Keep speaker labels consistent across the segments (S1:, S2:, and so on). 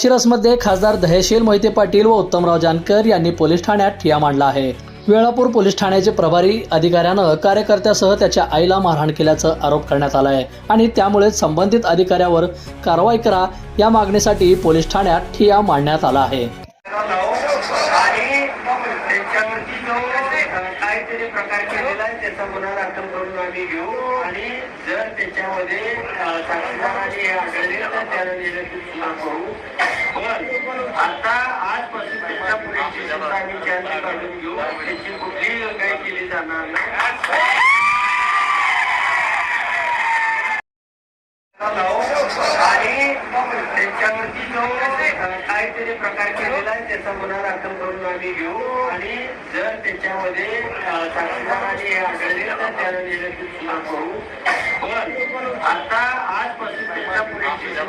S1: शिरसमध्ये खासदार दहेशील मोहिते पाटील व उत्तमराव जानकर यांनी पोलीस ठाण्यात ठिया मांडला आहे. वेळापूर पोलीस ठाण्याचे प्रभारी अधिकाऱ्यानं कार्यकर्त्यासह त्याच्या आईला मारहाण केल्याचा आरोप करण्यात आला आहे आणि त्यामुळे संबंधित अधिकाऱ्यावर कारवाई करा या मागणीसाठी पोलीस ठाण्यात ठिया मांडण्यात आला आहे.
S2: त्यांच्यावरती जो अ, काहीतरी प्रकार केलेला आहे त्याचा गुन्हा दाखल करून आम्ही घेऊ. आणि जर त्याच्यामध्ये अ, साक्षीदारांनी हे आढळले तर त्याला निलंबित सुद्धा करू. पण आता आजपासून त्यांच्या पोलीस स्टेशनला आम्ही चार्ज काढून घेऊ त्याची कुठलीही काही केली जाणार नाही. आणि त्यांच्यावरती जो काहीतरी प्रकार केलेला आहे त्याचा गुन्हा दाखल करून आम्ही घेऊ. आणि जर त्याच्यामध्ये अ, आढळले तर त्याला निलंबित करू. पण आता आजपासून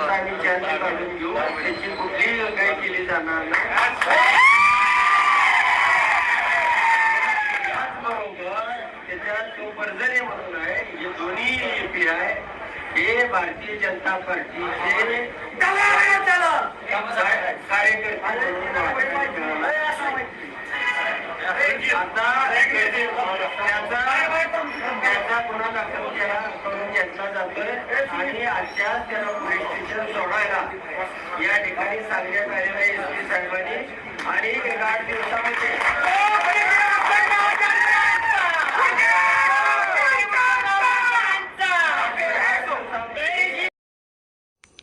S2: आम्ही काढून घेऊ. त्याची कुठलीही काही केली जाणार नाही. त्याच्यात तो बर्जरे म्हणून आहे हे दोन्ही पी आहे हे भारतीय जनता पार्टीचे कार्यकर्ते म्हणून आता त्याचा त्याचा गुन्हा दाखल केला करून घेतला जातोय आणि आजच्या त्याला पोलीस स्टेशन सोडायला या ठिकाणी एस पी साहेबांनी आणि एक आठ दिवसामध्ये